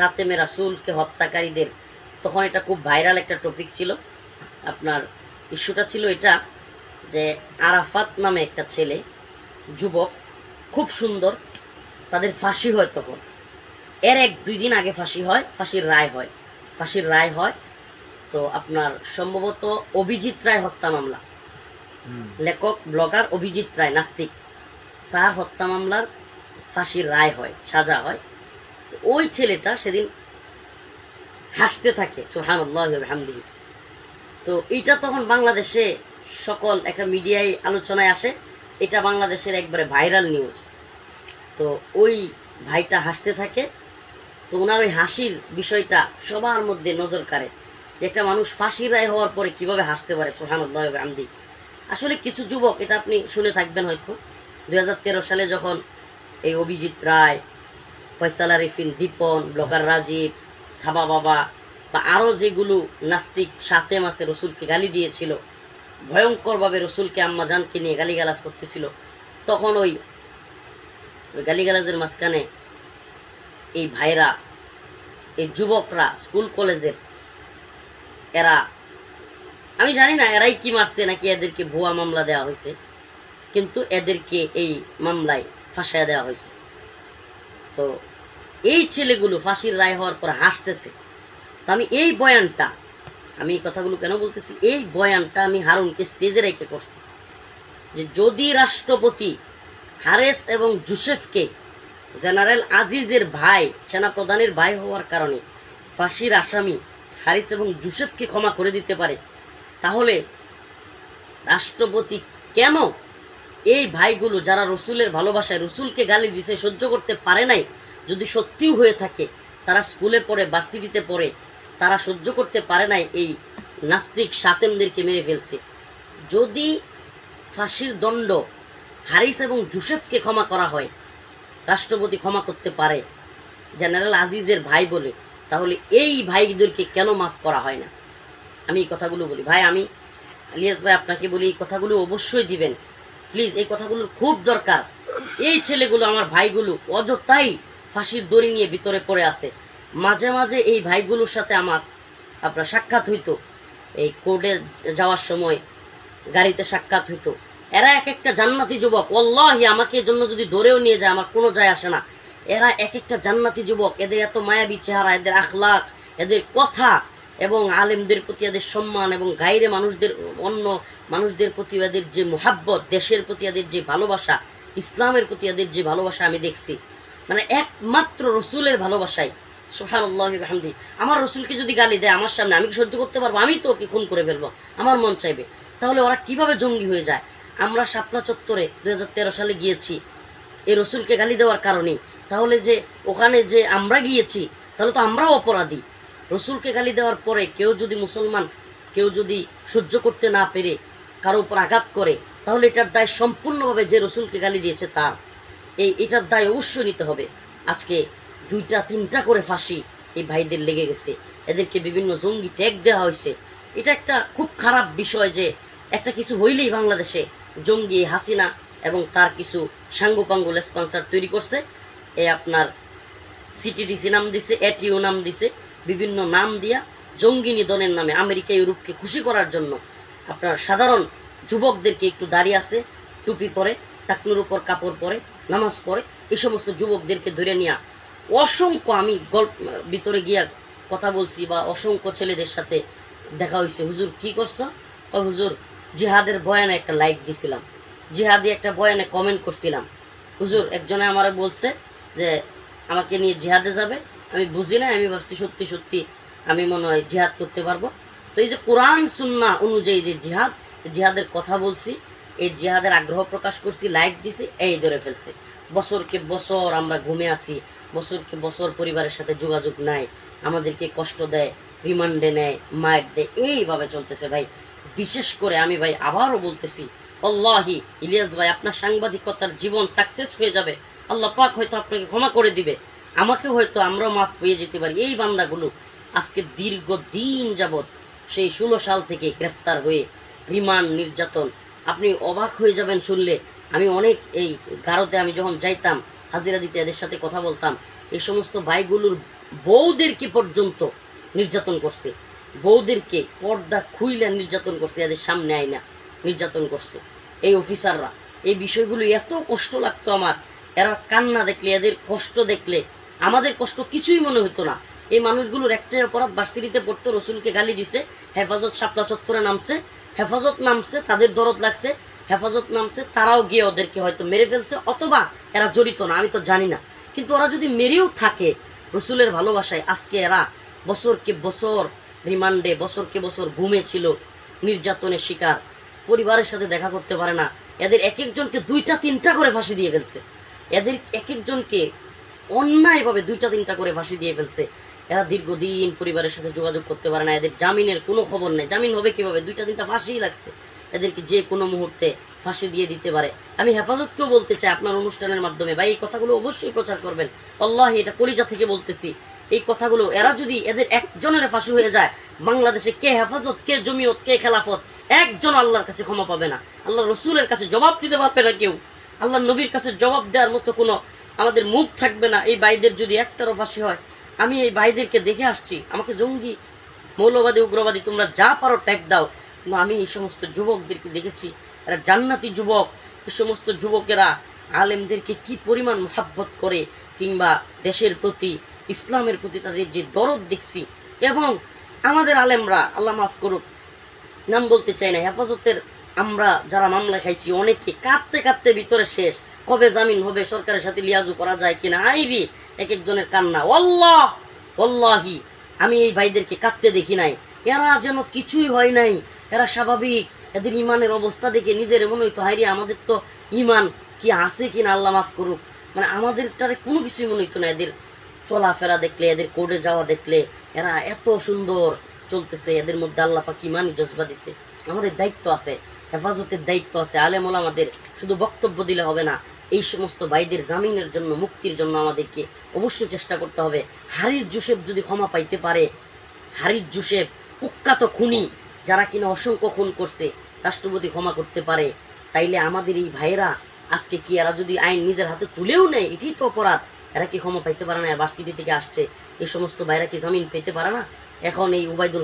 সাতেমে রাসুলকে হত্যাকারীদের তখন এটা খুব ভাইরাল একটা টপিক ছিল। আপনার ইস্যুটা ছিল এটা যে আরাফাত নামে একটা ছেলে যুবক খুব সুন্দর তাদের ফাঁসি হয় তখন। এর এক দুই দিন আগে ফাঁসি হয় ফাঁসির রায় হয়। ফাঁসির রায় হয় তো আপনার সম্ভবত অভিজিৎ রায় হত্যা মামলা। লেখক ব্লগার অভিজিৎ রায় নাস্তিক। তার হত্যা মামলার ফাঁসির রায় হয় সাজা হয়। ওই ছেলেটা সেদিন হাসতে থাকে সোহান হামদিহি তো এইটা তখন বাংলাদেশে সকল একটা মিডিয়ায় আলোচনায় আসে, এটা বাংলাদেশের একবারে ভাইরাল নিউজ। তো ওই ভাইটা হাসতে থাকে, তো ওনার ওই হাসির বিষয়টা সবার মধ্যে নজর কাড়ে একটা মানুষ ফাঁসির রায় হওয়ার পরে কীভাবে হাসতে পারে সোহান আমদি আসলে কিছু যুবক, এটা আপনি শুনে থাকবেন হয়তো দু হাজার তেরো সালে যখন এই অভিজিৎ রায় ফয়সালা রিফিন দীপন, ব্লগার রাজীব, থাবা বাবা, বা আরও যেগুলো নাস্তিক সাতে মাসে রসুলকে গালি দিয়েছিল, ভয়ঙ্করভাবে রসুলকে আম্মা জানকে নিয়ে গালিগালাজ করতেছিল, তখন ওই ওই গালিগালাজের মাঝখানে এই ভাইরা, এই যুবকরা স্কুল কলেজের এরা, আমি জানি না এরাই কি মারছে নাকি এদেরকে ভুয়া মামলা দেওয়া হয়েছে, কিন্তু এদেরকে এই মামলায় ফাঁসায় দেওয়া হয়েছে। তো এই ছেলেগুলো ফাঁসির রায় হওয়ার পর হাসতেছে। তো আমি এই বয়ানটা, আমি এই কথাগুলো কেন বলতেছি? এই বয়ানটা আমি হারুনকে স্টেজে রেখে করছি যে যদি রাষ্ট্রপতি হারেস এবং জুসেফকে জেনারেল আজিজের ভাই, সেনাপ্রধানের ভাই হওয়ার কারণে ফাঁসির আসামি হারিস এবং জুসেফকে ক্ষমা করে দিতে পারে, তাহলে রাষ্ট্রপতি কেন এই ভাইগুলো যারা রসুলের ভালোবাসায় রসুলকে গালি দিছে, সহ্য করতে পারে নাই যদি সত্যিও হয়ে থাকে, তারা স্কুলে পড়ে, ভার্সিটিতে পড়ে, তারা সহ্য করতে পারে নাই এই নাস্তিক সাতেমদেরকে মেরে ফেলছে। যদি ফাঁসির দণ্ড হারিস এবং জুসেফকে ক্ষমা করা হয়, রাষ্ট্রপতি ক্ষমা করতে পারে জেনারেল আজিজের ভাই বলে, তাহলে এই ভাইদেরকে কেন মাফ করা হয় না? আমি এই কথাগুলো বলি। ভাই, আমি, আলিয়াস ভাই, আপনাকে বলি, এই কথাগুলো অবশ্যই দিবেন। প্লিজ, এই কথাগুলোর খুব দরকার। এই ছেলেগুলো, আমার ভাইগুলো অযথাই ফাঁসির দড়ি নিয়ে ভিতরে পড়ে আছে। মাঝে মাঝে এই ভাইগুলোর সাথে আমার আপনার সাক্ষাৎ হইতো। এই কোর্টে যাওয়ার সময় গাড়িতে সাক্ষাৎ হইতো। এরা এক একটা জান্নাতি যুবক। অল্লাহি আমাকে জন্য যদি ধরেও নিয়ে যায়, আমার কোনো যায় আসে না। এরা এক একটা জান্নাতি যুবক। এদের এত মায়াবী চেহারা, এদের আখলাক এদের কথা এবং আলেমদের প্রতি এদের সম্মান এবং গাইরে মানুষদের অন্য মানুষদের প্রতি এদের যে মোহাব্বত, দেশের প্রতি এদের যে ভালোবাসা, ইসলামের প্রতি এদের যে ভালোবাসা আমি দেখছি। মানে একমাত্র রসুলের ভালোবাসাই। সোহানুল্লাহামদি আমার রসুলকে যদি গালি দেয় আমার সামনে, আমি সহ্য করতে পারব? আমি তো ওকে খুন করে ফেলব। আমার মন চাইবে। তাহলে ওরা কীভাবে জঙ্গি হয়ে যায়? আমরা শাপলা চত্বরে দুই সালে গিয়েছি। এই রসুলকে গালি দেওয়ার কারণে। তাহলে যে ওখানে যে আমরা গিয়েছি, তাহলে তো আমরাও অপরাধী। রসুলকে গালি দেওয়ার পরে কেউ যদি মুসলমান, কেউ যদি সহ্য করতে না পেরে, কারও উপর আঘাত করে, তাহলে এটার দায় সম্পূর্ণভাবে যে রসুলকে গালি দিয়েছে তার। এই এটার দায় অবশ্যই নিতে হবে। আজকে দুইটা, তিনটা করে ফাঁসি এই ভাইদের লেগে গেছে। এদেরকে বিভিন্ন জঙ্গি ট্যাগ দেওয়া হয়েছে। এটা একটা খুব খারাপ বিষয় যে একটা কিছু হইলেই বাংলাদেশে জঙ্গি হাসিনা এবং তার কিছু সাঙ্গুপাঙ্গু স্পন্সার তৈরি করছে। এ আপনার সিটিডিসি নাম দিছে এটিও নাম দিছে, বিভিন্ন নাম দিয়া জঙ্গি নিধনের নামে আমেরিকা, ইউরোপকে খুশি করার জন্য আপনার সাধারণ যুবকদেরকে একটু দাঁড়িয়ে আছে, টুপি পরে, টাকনুর উপর কাপড় পরে নামাজ পড়ে, এই সমস্ত যুবকদেরকে ধরে নিয়ে অসংখ্য আমি গল্প, ভিতরে গিয়া কথা বলছি বা অসংখ্য ছেলেদের সাথে দেখা হয়েছে। হুজুর কি করছ? ও হুজুর, জিহাদের বয়ানে একটা লাইক দিছিলাম। জিহাদি একটা বয়ানে কমেন্ট করছিলাম। হুজুর, একজনে আমার বলছে যে, আমাকে নিয়ে জিহাদে যাবে? আমি বুঝি না আমি ভাবছি সত্যি সত্যি আমি মনে হয় জিহাদ করতে পারব। তো এই যে কোরআন সুন্না অনুযায়ী যে জিহাদ, জিহাদের কথা বলছি এই জিহাদের আগ্রহ প্রকাশ করছি লাইক দিছি, এই ধরে ফেলছে। বছরকে বছর আমরা ঘুমে আসি বছরকে বছর পরিবারের সাথে যোগাযোগ নাই, আমাদেরকে কষ্ট দেয়, রিমান্ডে নেয়, মায়ের দেয়, এইভাবে চলতেছে ভাই। বিশেষ করে আমি ভাই আবারও বলতেছি অল্লাহি ইলিয়াস ভাই, আপনার সাংবাদিকতার জীবন সাকসেস হয়ে যাবে। আল্লাহ পাক হয়তো আপনাকে ক্ষমা করে দিবে। আমাকে হয়তো আমরাও মাফ পেয়ে যেতে পারি। এই বান্দাগুলো আজকে দীর্ঘ দিন যাবৎ সেই ষোলো সাল থেকে গ্রেফতার হয়ে রিমান্ড, নির্যাতন আপনি অবাক হয়ে যাবেন শুনলে। আমি অনেক এই গারোতে আমি যখন যাইতাম, হাজিরা দিতে এদের সাথে কথা বলতাম, এই সমস্ত ভাইগুলোর বউদেরকে পর্যন্ত নির্যাতন করছে? বউদেরকে পর্দা খুইলে নির্যাতন করছে, এদের সামনে আইনা নির্যাতন করছে। এই অফিসাররা, এই বিষয়গুলো এত কষ্ট লাগতো আমার। এরা কান্না দেখলে, এদের কষ্ট দেখলে, আমাদের কষ্ট কিছুই মনে হতো না। এই মানুষগুলোর একটাই অপরাধ বাস্তিরিতে পড়তো, রসুলকে গালি দিছে, হেফাজত সাপলা চত্বরে নামছে হেফাজত নামছে, তাদের দরদ লাগছে, হেফাজত নামছে, তারাও গিয়ে ওদেরকে হয়তো মেরে ফেলছে, অথবা এরা জড়িত না, আমি তো জানি না। কিন্তু ওরা যদি মেরেও থাকে, রসুলের ভালোবাসায় আজকে এরা বছরকে বছর রিমান্ডে, বছরকে বছর ঘুমে ছিল, নির্যাতনের শিকার। পরিবারের সাথে দেখা করতে পারে না। এদের এক একজনকে দুইটা, তিনটা করে ফাঁসি দিয়ে ফেলছে। এদের এক একজনকে অন্যায়ভাবে দুইটা, তিনটা করে ফাঁসি দিয়ে ফেলছে। এরা দীর্ঘদিন পরিবারের সাথে যোগাযোগ করতে পারে না, এদের জামিনের কোনো খবর নেই। জামিন হবে কীভাবে? দুইটা তিনটা ফাঁসিই লাগছে। এদেরকে যে কোনো মুহূর্তে ফাঁসি দিয়ে দিতে পারে। আমি হেফাজতকেও বলতে চাই আপনার অনুষ্ঠানের মাধ্যমে? বা এই কথাগুলো অবশ্যই প্রচার করবেন। আল্লাহ, এটা কলিজা থেকে বলতেছি। এই কথাগুলো, এরা যদি এদের একজনের ফাঁসি হয়ে যায়, বাংলাদেশে কে হেফাজত, কে জমিয়ত, কে খেলাফত, একজন আল্লাহর কাছে ক্ষমা পাবে না। আল্লাহ রসুলের কাছে জবাব দিতে পারবে না কেউ। আল্লাহ নবীর কাছে জবাব দেওয়ার মতো কোনো আমাদের মুখ থাকবে না। এই বাইদের যদি একটারও ফাঁসি হয় আমি এই ভাইদেরকে দেখে আসছি। আমাকে জঙ্গি, মৌলবাদী, উগ্রবাদী, তোমরা যা পারো ট্যাগ দাও। কিন্তু আমি এই সমস্ত যুবকদেরকে দেখেছি, এরা জান্নাতি যুবক। এই সমস্ত যুবকেরা আলেমদেরকে কি পরিমাণ মহাব্বত করে, কিংবা দেশের প্রতি, ইসলামের প্রতি তাদের যে দরদ দেখছি, এবং আমাদের আলেমরা, আল্লাহ মাফ করুক, নাম বলতে চাই না, হেফাজতের আমরা যারা মামলা খাইছি, অনেকে কাঁদতে কাঁদতে ভিতরে শেষ। কবে জামিন হবে, সরকারের সাথে লিয়াজু করা যায় কিনা, আইবি এক একজনের কান্না। অল্লাহ অল্লাহি আমি এই ভাইদেরকে কাঁদতে দেখি নাই। এরা যেন কিছুই হয় নাই। এরা স্বাভাবিক। এদের ইমানের অবস্থা দেখে নিজের মনে হইতো হাইরে আমাদের তো ইমান কি আছে কিনা আল্লাহ মাফ করুক। মানে আমাদের তারে কোনো কিছুই মনে হইতো না, এদের চলাফেরা দেখলে, এদের কোর্টে যাওয়া দেখলে। এরা এত সুন্দর চলতেছে, এদের মধ্যে আল্লাহ পাক ইমানই জজবা দিছে। আমাদের দায়িত্ব আছে, হেফাজতের দায়িত্ব আছে, আলেম আমাদের শুধু বক্তব্য দিলে হবে না। এই সমস্ত ভাইদের জামিনের জন্য, মুক্তির জন্য আমাদেরকে অবশ্যই চেষ্টা করতে হবে। হারিস জোসেফ যদি ক্ষমা পাইতে পারে হারিস জোসেফ কুখ্যাত খুনি, যারা কিনা অসংখ্য খুন করছে, রাষ্ট্রপতি ক্ষমা করতে পারে। তাইলে আমাদের এই ভাইয়েরা আজকে কি এরা যদি আইন নিজের হাতে তুলেও নেয়, এটাই তো অপরাধ। এরা কি ক্ষমা পাইতে পারে না? ভার্সিটি থেকে আসছে। এই সমস্ত ভাইরা কি জামিন পেতে পারে না? এখন এই উবাইদুল